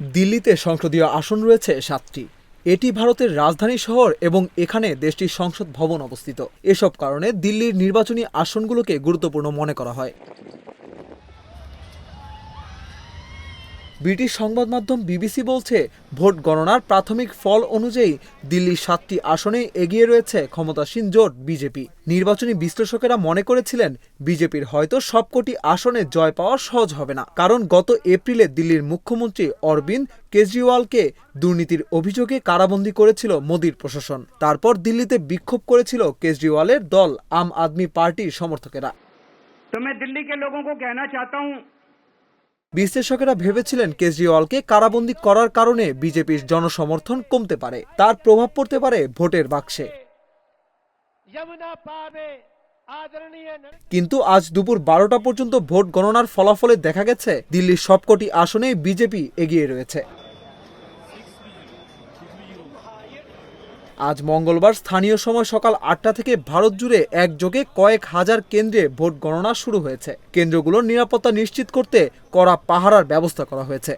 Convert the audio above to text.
দিল্লিতে সংসদীয় আসন রয়েছে সাতটি। এটি ভারতের রাজধানী শহর এবং এখানে দেশটির সংসদ ভবন অবস্থিত। এসব কারণে দিল্লির নির্বাচনী আসনগুলোকে গুরুত্বপূর্ণ মনে করা হয়। ব্রিটিশ সংবাদ মাধ্যম বিবিসি বলছে ভোট গণনার প্রাথমিক ফল অনুযায়ী দিল্লির সাতটি আসনে এগিয়ে রয়েছে ক্ষমতাসীন জোট বিজেপি নির্বাচনী বিশ্লেষকেরা মনে করেছিলেন বিজেপির হয়তো সবকটি আসনে জয় পাওয়া সহজ হবে না কারণ গত এপ্রিলে দিল্লির মুখ্যমন্ত্রী অরবিন্দ কেজরিওয়ালকে দুর্নীতির অভিযোগে কারাবন্দী করেছিল মোদির প্রশাসন তারপর দিল্লিতে বিক্ষোভ করেছিল কেজরিওয়ালের দল আম আদমি পার্টির সমর্থকেরা तो मैं दिल्ली के लोगों को कहना चाहता हूं বিশ্লেষকেরা ভেবেছিলেন কেজরিওয়ালকে কারাবন্দী করার কারণে বিজেপির জনসমর্থন কমতে পারে। তার প্রভাব পড়তে পারে ভোটের বাক্সে। কিন্তু আজ দুপুর বারোটা পর্যন্ত ভোট গণনার ফলাফলে দেখা গেছে দিল্লির সবকটি আসনে বিজেপি এগিয়ে রয়েছে। আজ মঙ্গলবার স্থানীয় সময় সকাল আটটা থেকে ভারত জুড়ে একযোগে কয়েক হাজার কেন্দ্রে ভোট গণনা শুরু হয়েছে। কেন্দ্রগুলোর নিরাপত্তা নিশ্চিত করতে কড়া পাহারার ব্যবস্থা করা হয়েছে।